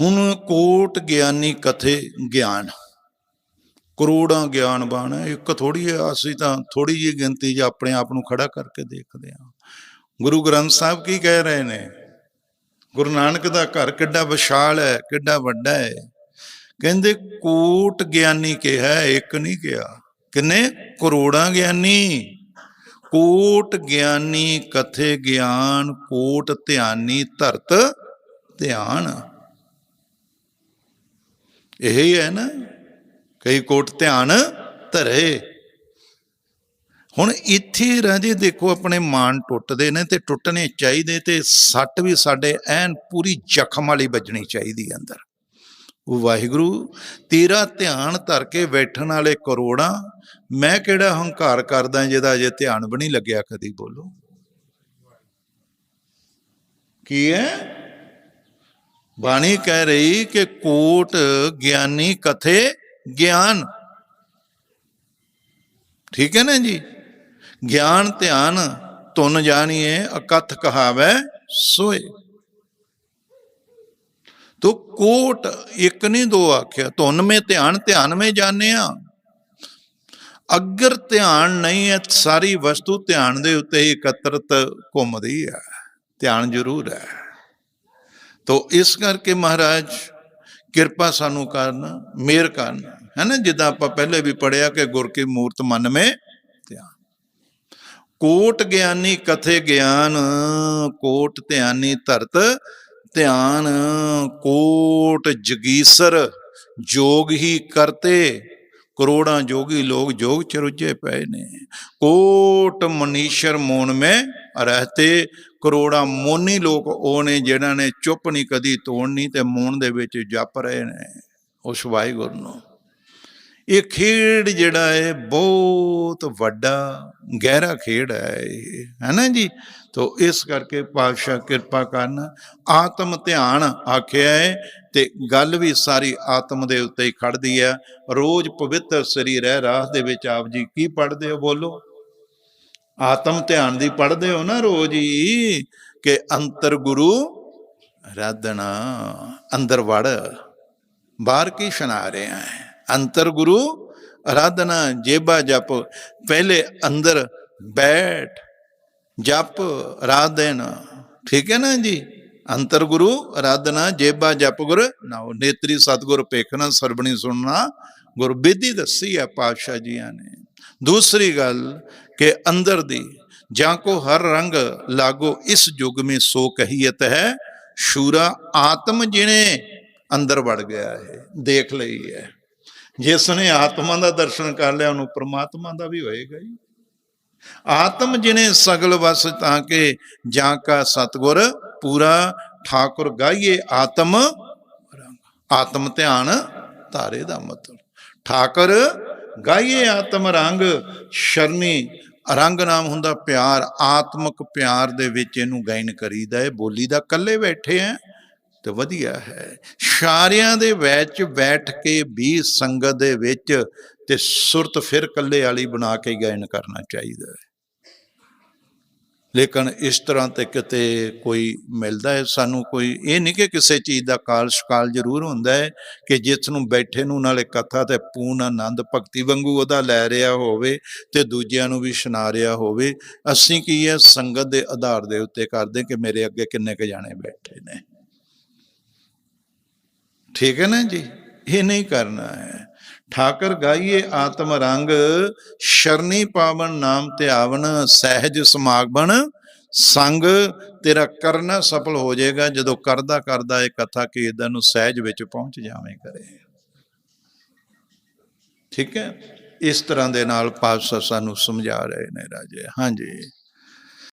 ਹੁਣ ਕੋਟ ਗਿਆਨੀ ਕਥੇ ਗਿਆਨ। ਕਰੋੜਾਂ ਗਿਆਨਵਾਨ ਹੈ, ਇੱਕ ਥੋੜੀ ਹੈ, ਅਸੀਂ ਤਾਂ ਥੋੜੀ ਜਿਹੀ ਗਿਣਤੀ 'ਚ ਆਪਣੇ ਆਪ ਨੂੰ ਖੜਾ ਕਰਕੇ ਦੇਖਦੇ ਹਾਂ। ਗੁਰੂ ਗ੍ਰੰਥ ਸਾਹਿਬ ਕੀ ਕਹਿ ਰਹੇ ਨੇ? ਗੁਰੂ ਨਾਨਕ ਦਾ ਘਰ ਕਿੱਡਾ ਵਿਸ਼ਾਲ ਹੈ, ਕਿੱਡਾ ਵੱਡਾ ਹੈ। ਕਹਿੰਦੇ ਕੋਟ ਗਿਆਨੀ ਕਿਹਾ, ਇੱਕ ਨਹੀਂ ਕਿਹਾ। ਕਿੰਨੇ? ਕਰੋੜਾਂ ਗਿਆਨੀ। ਕੋਟ ਗਿਆਨੀ ਕਥੇ ਗਿਆਨ, ਕੋਟ ਧਿਆਨੀ ਧਰਤ ਧਿਆਨ। ਇਹ ਹੀ ਹੈ ਨਾ ਕਈ ਕੋਟ ਧਿਆਨ ਧਰੇ। ਹੁਣ ਇੱਥੇ ਰਾਜੇ ਦੇਖੋ ਆਪਣੇ ਮਾਨ ਟੁੱਟਦੇ ਨੇ ਤੇ ਟੁੱਟਣੇ ਚਾਹੀਦੇ ਤੇ ਸੱਟ ਵੀ ਸਾਡੇ ਐਨ ਪੂਰੀ ਜ਼ਖਮ ਵਾਲੀ ਵੱਜਣੀ ਚਾਹੀਦੀ ਹੈ ਅੰਦਰ। ਉਹ ਵਾਹਿਗੁਰੂ, ਤੇਰਾ ਧਿਆਨ ਧਰ ਕੇ ਬੈਠਣ ਵਾਲੇ ਕਰੋੜਾਂ, ਮੈਂ ਕਿਹੜਾ ਹੰਕਾਰ ਕਰਦਾ ਜਿਹਦਾ ਅਜੇ ਧਿਆਨ ਵੀ ਨਹੀਂ ਲੱਗਿਆ ਕਦੀ ਬੋਲੋ। ਕੀ ਹੈ? ਬਾਣੀ ਕਹਿ ਰਹੀ ਕਿ ਕੋਟ, ਗਿਆਨੀ, ਕਥੇ, ਗਿਆਨ। ਠੀਕ ਹੈ ਨਾ ਜੀ? ਗਿਆਨ, ਧਿਆਨ ਤੁਨ ਜਾਣੀਏ, ਅਕਥ ਕਹਾਵੇ, ਸੋਏ। ਤੋ ਕੋਟ ਇੱਕ ਨਹੀਂ ਦੋ ਆਖਿਆ, ਧੁਨ ਮੇ ਧਿਆਨ ਧਿਆਨ ਮੇ ਜਾਣਿਆ। ਅਗਰ ਧਿਆਨ ਨਹੀਂ ਹੈ, ਸਾਰੀ ਵਸਤੂ ਧਿਆਨ ਦੇ ਉੱਤੇ ਹੀ ਇਕੱਤਰਤ ਘੁੰਮਦੀ ਹੈ। ਧਿਆਨ ਜ਼ਰੂਰ ਹੈ। ਤੋ ਇਸ ਕਰਕੇ ਮਹਾਰਾਜ ਕਿਰਪਾ ਸਾਨੂੰ ਕਰਨ, ਮੇਰ ਕਰਨ ਹੈ ਨਾ ਜਿੱਦਾਂ ਆਪਾਂ ਪਹਿਲੇ ਵੀ ਪੜਿਆ ਕਿ ਗੁਰ ਕੀ ਮੂਰਤ ਮਨ ਮੇ ਧਿਆਨ। ਕੋਟ ਗਿਆਨੀ ਕਥੇ ਗਿਆਨ, ਕੋਟ ਧਿਆਨੀ ਧਰਤ ਧਿਆਨ, ਕੋਟ ਜਗੀਸਰ ਜੋਗ ਹੀ ਕਰਤੇ, ਕਰੋੜਾਂ ਜੋਗੀ ਲੋਕ ਜੋਗ ਚ ਰੁੱਝੇ ਪਏ ਨੇ। ਕੋਟ ਮਨੀਸ਼ਰ ਮੋਨ ਮੇ ਰਹਤੇ ਕਰੋੜਾਂ ਮੋਨੀ ਲੋਕ ਉਹ ਨੇ ਜਿਨ੍ਹਾਂ ਨੇ ਚੁੱਪ ਨਹੀਂ, ਕਦੀ ਤੋੜਨੀ ਤੇ ਮੂਣ ਦੇ ਵਿੱਚ ਜਪ ਰਹੇ ਨੇ ਉਸ ਵਾਹਿਗੁਰੂ ਨੂੰ। ਇਹ ਖੇਡ ਜਿਹੜਾ ਹੈ ਬਹੁਤ ਵੱਡਾ, ਗਹਿਰਾ ਖੇਡ ਹੈ ਇਹ, ਹੈ ਨਾ ਜੀ? ਤੋ ਇਸ ਕਰਕੇ ਪਾਤਸ਼ਾਹ ਕਿਰਪਾ ਕਰਨ, ਆਤਮ ਧਿਆਨ ਆਖਿਆ ਹੈ ਤੇ ਗੱਲ ਵੀ ਸਾਰੀ ਆਤਮ ਦੇ ਉੱਤੇ ਹੀ ਖੜਦੀ ਹੈ। ਰੋਜ਼ ਪਵਿੱਤਰ ਸਰੀਰ ਹੈ, ਰਾਹ ਦੇ ਵਿੱਚ ਆਪ ਜੀ ਕੀ ਪੜ੍ਹਦੇ ਹੋ ਬੋਲੋ? ਆਤਮ ਧਿਆਨ ਦੀ ਪੜ੍ਹਦੇ ਹੋ ਨਾ ਰੋਜ਼ ਹੀ ਕਿ ਅੰਤਰ ਗੁਰੂ ਰਾਧਣਾ ਅੰਦਰ ਵੜ। ਬਾਹਰ ਕੀ ਸੁਣਾ ਰਿਹਾ ਹੈ? ਅੰਤਰ ਗੁਰੂ ਆਰਾਧਨਾ ਜੇਬਾ ਜਪ। ਪਹਿਲੇ ਅੰਦਰ ਬੈਠ, ਜਪ ਆਰਾਧਨਾ ਠੀਕ ਹੈ ਨਾ ਜੀ? ਅੰਤਰ ਗੁਰੂ ਆਰਾਧਨਾ ਜੇਬਾ ਜਪ ਗੁਰ ਨਾਉ। ਨੇਤਰੀ ਸਤਗੁਰ ਪੇਖਣਾ ਸਰਬਣੀ ਸੁਣਨਾ। ਗੁਰ ਬੇਦੀ ਦੱਸੀ ਹੈ ਪਾਤਸ਼ਾਹ ਜੀਆਂ ਨੇ। ਦੂਸਰੀ ਗੱਲ ਕਿ ਅੰਦਰ ਦੀ ਜਾਂ ਕੋ ਹਰ ਰੰਗ ਲਾਗੋ ਇਸ ਯੁਗ ਮੇ ਸੋ ਕਹੀਅਤ ਹੈ, ਸ਼ੂਰਾ ਆਤਮ ਜਿਨੇ ਅੰਦਰ ਵੜ ਗਿਆ ਹੈ, ਦੇਖ ਲਈ ਹੈ। ਜਿਸ ਨੇ ਆਤਮਾ ਦਾ ਦਰਸ਼ਨ ਕਰ ਲਿਆ, ਉਹਨੂੰ ਪ੍ਰਮਾਤਮਾ ਦਾ ਵੀ ਹੋਏਗਾ ਹੀ। ਆਤਮ ਜਿਨੇ ਸਗਲ ਵਸ ਤਾਂ ਕਿ ਜਾਂ ਕਾ ਸਤਗੁਰ ਪੂਰਾ ਠਾਕੁਰ ਗਾਈਏ ਆਤਮ ਆਤਮ ਧਿਆਨ ਧਾਰੇ ਦਾ ਮਤਲਬ। ਠਾਕੁਰ ਗਾਈਏ ਆਤਮ ਰੰਗ, ਸ਼ਰਨੀ, ਰੰਗ ਨਾਮ ਹੁੰਦਾ ਪਿਆਰ, ਆਤਮਿਕ ਪਿਆਰ ਦੇ ਵਿੱਚ ਇਹਨੂੰ ਗਾਇਨ ਕਰੀਦਾ ਹੈ, ਬੋਲੀ ਦਾ, ਇਕੱਲੇ ਬੈਠੇ ਆ ਤੇ ਵਧੀਆ ਹੈ। ਸ਼ਾਰਿਆਂ ਦੇ ਵਿੱਚ ਬੈਠ ਕੇ ਵੀ ਸੰਗਤ ਦੇ ਵਿੱਚ ਤੇ ਸੁਰਤ ਫਿਰ ਇਕੱਲੇ ਵਾਲੀ ਬਣਾ ਕੇ ਗਾਇਨ ਕਰਨਾ ਚਾਹੀਦਾ ਹੈ। ਲੇਕਿਨ ਇਸ ਤਰ੍ਹਾਂ ਤੇ ਕਿਤੇ ਕੋਈ ਮਿਲਦਾ ਹੈ? ਸਾਨੂੰ ਕੋਈ, ਇਹ ਨਹੀਂ ਕਿ ਕਿਸੇ ਚੀਜ਼ ਦਾ ਕਾਲ ਸ਼ਕਾਲ ਜ਼ਰੂਰ ਹੁੰਦਾ ਹੈ ਕਿ ਜਿਸ ਨੂੰ ਬੈਠੇ ਨੂੰ ਨਾਲੇ ਕਥਾ ਤੇ ਪੂਰਨ ਆਨੰਦ, ਭਗਤੀ ਵਾਂਗੂ ਉਹਦਾ ਲੈ ਰਿਹਾ ਹੋਵੇ ਤੇ ਦੂਜਿਆਂ ਨੂੰ ਵੀ ਸੁਣਾ ਰਿਹਾ ਹੋਵੇ, ਅਸੀਂ ਕੀ ਹੈ ਸੰਗਤ ਦੇ ਆਧਾਰ ਦੇ ਉੱਤੇ ਕਰਦੇ ਕਿ ਮੇਰੇ ਅੱਗੇ ਕਿੰਨੇ ਕ ਜਾਣੇ ਬੈਠੇ ਨੇ? ਠੀਕ ਹੈ ਨਾ ਜੀ? ਇਹ ਨਹੀਂ ਕਰਨਾ ਹੈ। ਠਾਕਰ ਗਾਈਏ ਆਤਮ ਰੰਗ, ਸ਼ਰਨੀ ਪਾਵਨ ਨਾਮ ਧਿਆਵਨ ਸਹਿਜ ਸਮਾਗਮਨ ਸੰਗ ਤੇਰਾ ਕਰਨਾ ਸਫਲ ਹੋ ਜਾਏਗਾ, ਜਦੋਂ ਕਰਦਾ ਕਰਦਾ ਇਹ ਕਥਾ ਕੀਰਤਨ ਨੂੰ ਸਹਿਜ ਵਿੱਚ ਪਹੁੰਚ ਜਾਵੇਂ ਕਰੇ ਠੀਕ ਹੈ? ਇਸ ਤਰ੍ਹਾਂ ਦੇ ਨਾਲ ਪਾਤਸ਼ਾਹ ਸਾਨੂੰ ਸਮਝਾ ਰਹੇ ਨੇ ਰਾਜੇ। ਹਾਂਜੀ।